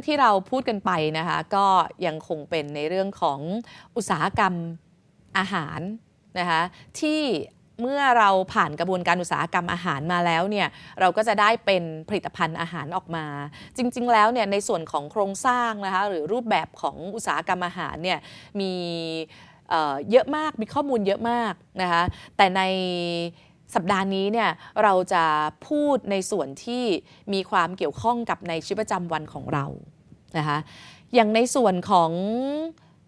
องที่เราพูดกันไปนะคะ ก็ยังคงเป็นในเรื่องของอุตสาหกรรมอาหารนะคะที่เมื่อเราผ่านกระบวนการอุตสาหกรรมอาหารมาแล้วเนี่ยเราก็จะได้เป็นผลิตภัณฑ์อาหารออกมา จริง ๆ แล้วเนี่ยในส่วนของโครงสร้างนะคะหรือรูปแบบของอุตสาหกรรมอาหารเนี่ยมีเยอะมากมีข้อมูลเยอะมากนะคะแต่ในสัปดาห์นี้เนี่ยเราจะพูดในส่วนที่มีความเกี่ยวข้องกับในชีวิตประจำวันของเรา นะคะอย่างในส่วนของ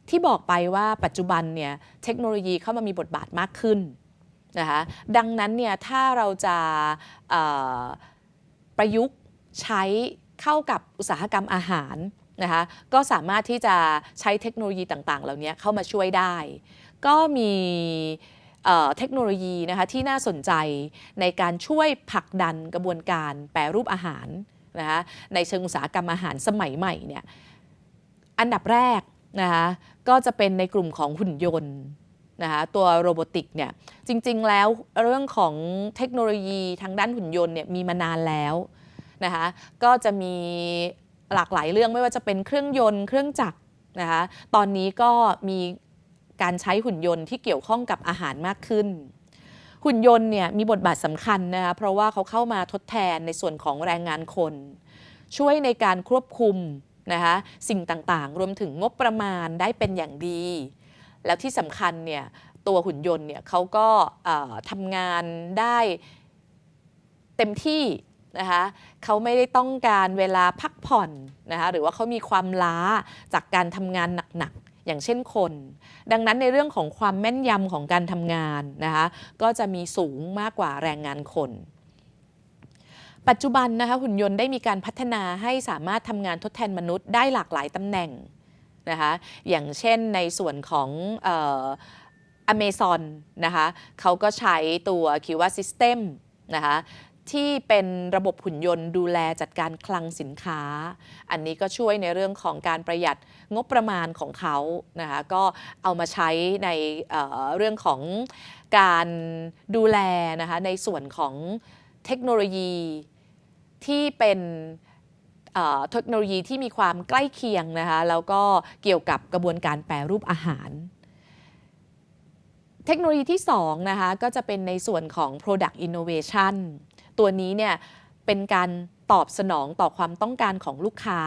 ที่บอกไปว่าปัจจุบันเนี่ยเทคโนโลยีเข้ามามีบทบาทมากขึ้นนะคะดังนั้นเนี่ยถ้าเราจะประยุกต์ใช้เข้ากับอุตสาหกรรมอาหารนะคะก็สามารถที่จะใช้เทคโนโลยีต่างๆ เหล่านี้เข้ามาช่วยได้ ก็มีเทคโนโลยีนะคะที่น่าสนใจในการช่วยผลักดันกระบวนการแปรรูปอาหาร นะคะในเชิงอุตสาหกรรมอาหารสมัยใหม่เนี่ยอันดับแรกนะคะก็จะเป็นในกลุ่มของหุ่นยนต์นะคะตัวโรบอติกเนี่ยจริงๆแล้วเรื่องของเทคโนโลยีทางด้านหุ่นยนต์เนี่ยมีมานานแล้วนะคะก็จะมีหลากหลายเรื่องไม่ว่าจะเป็นเครื่องยนต์เครื่องจักรนะคะตอนนี้ก็มีการใช้หุ่นยนต์ที่เกี่ยวข้องกับอาหารมากขึ้น หุ่นยนต์เนี่ยมีบทบาทสำคัญนะคะเพราะว่าเขาเข้ามาทดแทนในส่วนของแรงงานคน ช่วยในการควบคุมนะคะสิ่งต่างๆ รวมถึงงบประมาณได้เป็นอย่างดี แล้วที่สำคัญเนี่ยตัวหุ่นยนต์เนี่ยเขาก็ทำงานได้เต็มที่นะคะเขาไม่ได้ต้องการเวลาพักผ่อนนะคะหรือว่าเขามีความล้าจากการทำงานหนักๆ อย่างเช่นคน ดังนั้นในเรื่องของความแม่นยำของการทำงานนะคะก็จะมีสูงมากกว่าแรงงานคน ปัจจุบันนะคะหุ่นยนต์ได้มีการพัฒนาให้สามารถทำงานทดแทนมนุษย์ได้หลากหลายตำแหน่งนะคะอย่างเช่นในส่วนของเอ่อนนะคะเขาก็ใช้ตัว q a System นะคะ ที่เป็นระบบหุ่นยนต์ดูแลจัดการคลังสินค้า อันนี้ก็ช่วยในเรื่องของการประหยัดงบประมาณของเขานะคะก็เอามาใช้ในเเรื่องของการดูแลนะคะในส่วนของเทคโนโลยีที่เป็นเอ่อเทคโนโลยีที่มีความใกล้เคียงนะคะแล้วก็เกี่ยวกับกระบวนการแปรรูปอาหาร เทคโนโลยีที่2นะคะก็จะเป็นในส่วนของ Product Innovation ตัวนี้เนี่ยเป็นการตอบสนองต่อความต้องการของลูกค้า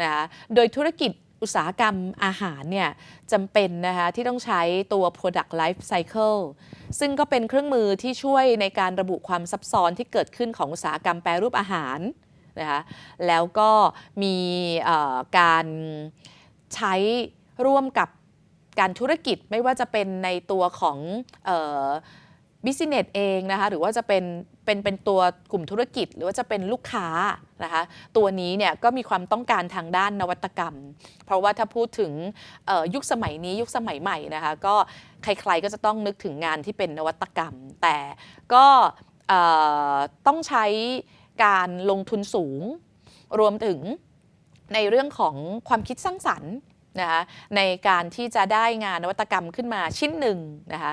นะคะโดยธุรกิจอุตสาหกรรมอาหารเนี่ยจำเป็นนะคะที่ต้องใช้ตัว Product Life Cycle ซึ่งก็เป็นเครื่องมือที่ช่วยในการระบุความซับซ้อนที่เกิดขึ้นของอุตสาหกรรมแปรรูปอาหารนะคะแล้วก็มีการใช้ร่วมกับการธุรกิจไม่ว่าจะเป็นในตัวของ บิสเนสเองนะคะหรือว่าจะเป็นเป็นเป็นตัวกลุ่มธุรกิจ หรือว่าจะเป็นลูกค้านะคะตัวนี้เนี่ยก็มีความต้องการทางด้านนวัตกรรม เพราะว่าถ้าพูดถึงยุคสมัยนี้ยุคสมัยใหม่นะคะก็ใครๆก็จะต้องนึกถึงงานที่เป็นนวัตกรรม แต่ก็ต้องใช้การลงทุนสูง รวมถึงในเรื่องของความคิดสร้างสรรค์นะคะในการที่จะได้งานนวัตกรรมขึ้นมาชิ้นหนึ่งนะคะ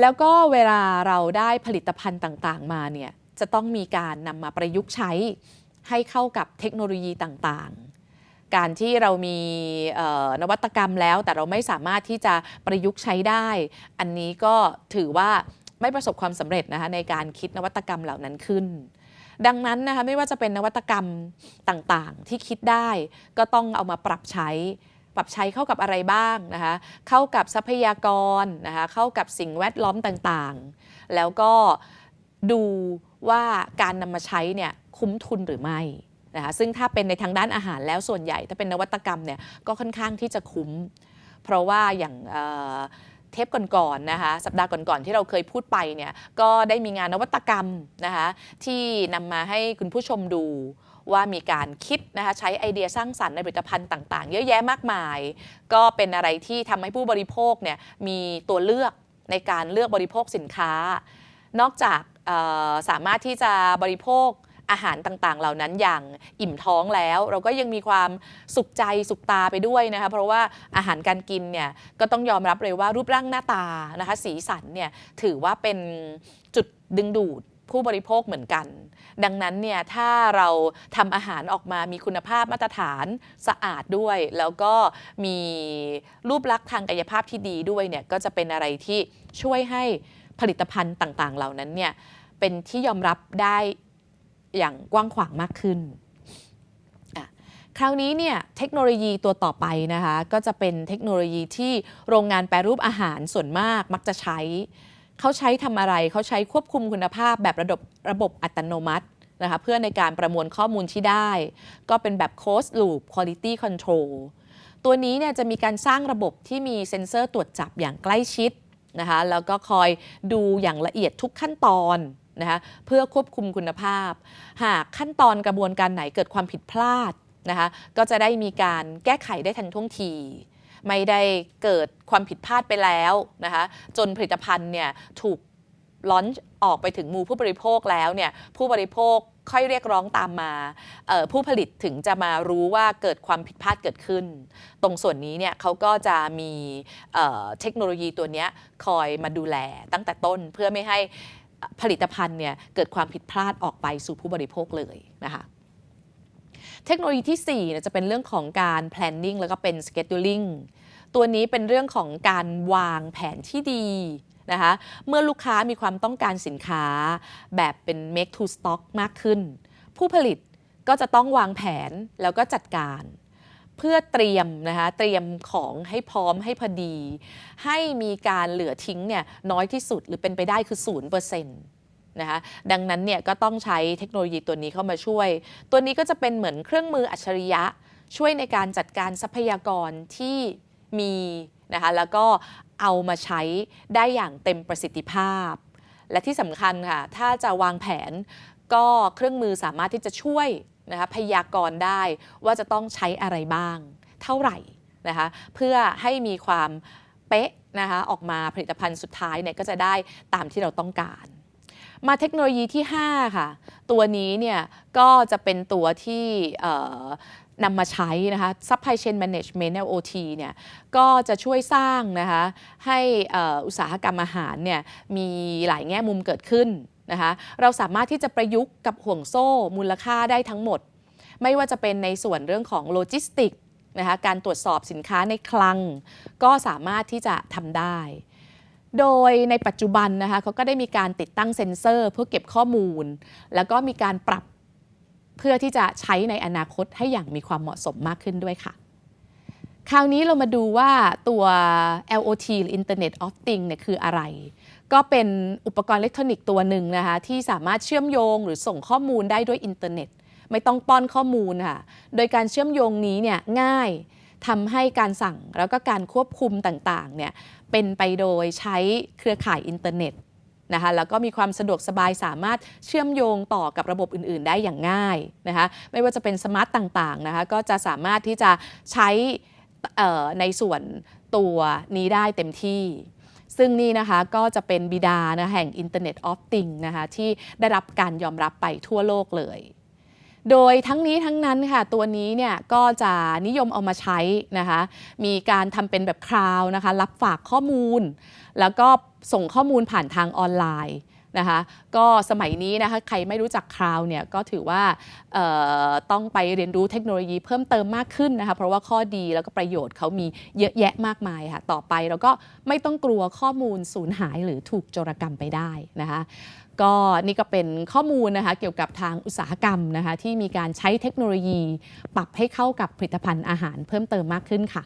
แล้วก็เวลาเราได้ผลิตภัณฑ์ต่างๆ มาเนี่ยจะต้องมีการนำมาประยุกต์ใช้ให้เข้ากับเทคโนโลยีต่างๆ การที่เรามีนวัตกรรมแล้ว แต่เราไม่สามารถที่จะประยุกต์ใช้ได้ อันนี้ก็ถือว่าไม่ประสบความสำเร็จนะคะในการคิดนวัตกรรมเหล่านั้นขึ้น ดังนั้นนะคะไม่ว่าจะเป็นนวัตกรรมต่างๆ ที่คิดได้ก็ต้องเอามาปรับใช้ ปรับใช้เข้ากับอะไรบ้างนะคะเข้ากับทรัพยากรนะคะเข้ากับสิ่งแวดล้อมต่างๆ แล้วก็ดูว่าการนำมาใช้เนี่ยคุ้มทุนหรือไม่นะคะซึ่งถ้าเป็นในทางด้านอาหารแล้วส่วนใหญ่ถ้าเป็นนวัตกรรมเนี่ยก็ค่อนข้างที่จะคุ้ม เพราะว่าอย่างเเทปก่อนๆนะคะสัปดาห์ก่อนๆที่เราเคยพูดไปเนี่ยก็ได้มีงานนวัตกรรมนะคะที่นำมาให้คุณผู้ชมดู ว่ามีการคิดนะคะใช้ไอเดียสร้างสรรค์ในผลิตภัณฑ์ต่างๆ เยอะแยะมากมาย ก็เป็นอะไรที่ทำให้ผู้บริโภคเนี่ยมีตัวเลือกในการเลือกบริโภคสินค้า นอกจากสามารถที่จะบริโภคอาหารต่างๆ เหล่านั้นอย่างอิ่มท้องแล้ว เราก็ยังมีความสุขใจสุขตาไปด้วยนะคะเพราะว่าอาหารการกินเนี่ยก็ต้องยอมรับเลยว่ารูปร่างหน้าตานะคะสีสันเนี่ยถือว่าเป็นจุดดึงดูด ผู้บริโภคเหมือนกัน ดังนั้นเนี่ยถ้าเราทำอาหารออกมามีคุณภาพมาตรฐานสะอาดด้วย แล้วก็มีรูปลักษณ์ทางกายภาพที่ดีด้วยเนี่ยก็จะเป็นอะไรที่ช่วยให้ผลิตภัณฑ์ต่างๆ เหล่านั้นเนี่ยเป็นที่ยอมรับได้อย่างกว้างขวางมากขึ้น คราวนี้เนี่ยเทคโนโลยีตัวต่อไปนะคะก็จะเป็นเทคโนโลยีที่โรงงานแปรรูปอาหารส่วนมากมักจะใช้ เขาใช้ทำอะไรเขาใช้ควบคุมคุณภาพแบบระบบระบบอัตโนมัตินะคะเพื่อในการประมวลข้อมูลที่ได้ ก็เป็นแบบ closed loop quality control ตัวนี้เนี่ยจะมีการสร้างระบบที่มีเซ็นเซอร์ตรวจจับอย่างใกล้ชิดนะคะแล้วก็คอยดูอย่างละเอียดทุกขั้นตอนนะคะเพื่อควบคุมคุณภาพ หากขั้นตอนกระบวนการไหนเกิดความผิดพลาดนะคะก็จะได้มีการแก้ไขได้ทันท่วงที ไม่ได้เกิดความผิดพลาดไปแล้วนะคะจนผลิตภัณฑ์เนี่ยถูกล้อนออกไปถึงมือผู้บริโภคแล้วเนี่ยผู้บริโภคค่อยเรียกร้องตามมาผู้ผลิตถึงจะมารู้ว่าเกิดความผิดพลาดเกิดขึ้น ตรงส่วนนี้เนี่ยเขาก็จะมีเเทคโนโลยีตัวเนี้ยคอยมาดูแลตั้งแต่ต้นเพื่อไม่ให้ผลิตภัณฑ์เนี่ยเกิดความผิดพลาดออกไปสู่ผู้บริโภคเลยนะคะ เทคโนโลยีที่4เนี่ยจะเป็นเรื่องของการ planning แล้วก็เป็น scheduling ตัวนี้เป็นเรื่องของการวางแผนที่ดีนะคะ เมื่อลูกค้ามีความต้องการสินค้า แบบเป็น make to stock มากขึ้น ผู้ผลิตก็จะต้องวางแผนแล้วก็จัดการ เพื่อเตรียมนะคะเตรียมของให้พร้อมให้พอดี ให้มีการเหลือทิ้งเนี่ยน้อยที่สุดหรือเป็นไปได้คือ0%นะคะดังนั้นเนี่ยก็ต้องใช้เทคโนโลยีตัวนี้เข้ามาช่วย ตัวนี้ก็จะเป็นเหมือนเครื่องมืออัจฉริยะ ช่วยในการจัดการทรัพยากรที่มีนะคะแล้วก็เอามาใช้ได้อย่างเต็มประสิทธิภาพ และที่สำคัญค่ะ ถ้าจะวางแผนก็เครื่องมือสามารถที่จะช่วยนะคะพยากรณ์ได้ว่าจะต้องใช้อะไรบ้าง เท่าไหร่นะคะเพื่อให้มีความเป๊ะนะคะออกมาผลิตภัณฑ์สุดท้ายเนี่ยก็จะได้ตามที่เราต้องการ มาเทคโนโลยีที่ 5 ค่ะ ตัวนี้เนี่ยก็จะเป็นตัวที่นำมาใช้นะคะ Supply Chain Management LOT เนี่ยก็จะช่วยสร้างนะคะให้อุตสาหกรรมอาหารเนี่ยมีหลายแง่มุมเกิดขึ้นนะคะเราสามารถที่จะประยุกต์กับห่วงโซ่มูลค่าได้ทั้งหมด ไม่ว่าจะเป็นในส่วนเรื่องของโลจิสติกนะคะการตรวจสอบสินค้าในคลัง ก็สามารถที่จะทำได้ โดยในปัจจุบันนะคะเขาก็ได้มีการติดตั้งเซ็นเซอร์เพื่อเก็บข้อมูล แล้วก็มีการปรับเพื่อที่จะใช้ในอนาคตให้อย่างมีความเหมาะสมมากขึ้นด้วยค่ะ คราวนี้เรามาดูว่าตัว LOT หรือ Internet of Things เนี่ยคืออะไร ก็เป็นอุปกรณ์อิเล็กทรอนิกส์ตัวหนึ่งนะคะที่สามารถเชื่อมโยงหรือส่งข้อมูลได้ด้วยอินเทอร์เน็ต ไม่ต้องป้อนข้อมูลค่ะ โดยการเชื่อมโยงนี้เนี่ยง่าย ทำให้การสั่งแล้วก็การควบคุมต่างๆเนี่ยเป็นไปโดยใช้เครือข่ายอินเทอร์เน็ตนะคะแล้วก็มีความสะดวกสบายสามารถเชื่อมโยงต่อกับระบบอื่น ๆ ได้อย่างง่ายนะคะไม่ว่าจะเป็นสมาร์ตต่างๆนะคะก็จะสามารถที่จะใช้ในส่วนตัวนี้ได้เต็มที่ ซึ่งนี่นะคะก็จะเป็นบิดานะแห่ง Internet of Things นะคะที่ได้รับการยอมรับไปทั่วโลกเลย โดยทั้งนี้ทั้งนั้นค่ะตัวนี้เนี่ยก็จะนิยมเอามาใช้นะคะ มีการทำเป็นแบบคราวนะคะ รับฝากข้อมูล แล้วก็ส่งข้อมูลผ่านทางออนไลน์นะคะ ก็สมัยนี้นะคะใครไม่รู้จักคราวเนี่ยก็ถือว่าต้องไปเรียนรู้เทคโนโลยีเพิ่มเติมมากขึ้นนะคะ เพราะว่าข้อดีแล้วก็ประโยชน์เขามีเยอะแยะมากมายค่ะ ต่อไปเราก็ไม่ต้องกลัวข้อมูลสูญหายหรือถูกโจรกรรมไปได้นะคะ ก็นี่ก็เป็นข้อมูลนะคะเกี่ยวกับทางอุตสาหกรรมนะคะที่มีการใช้เทคโนโลยี ปรับให้เข้ากับผลิตภัณฑ์อาหารเพิ่มเติมมากขึ้นค่ะ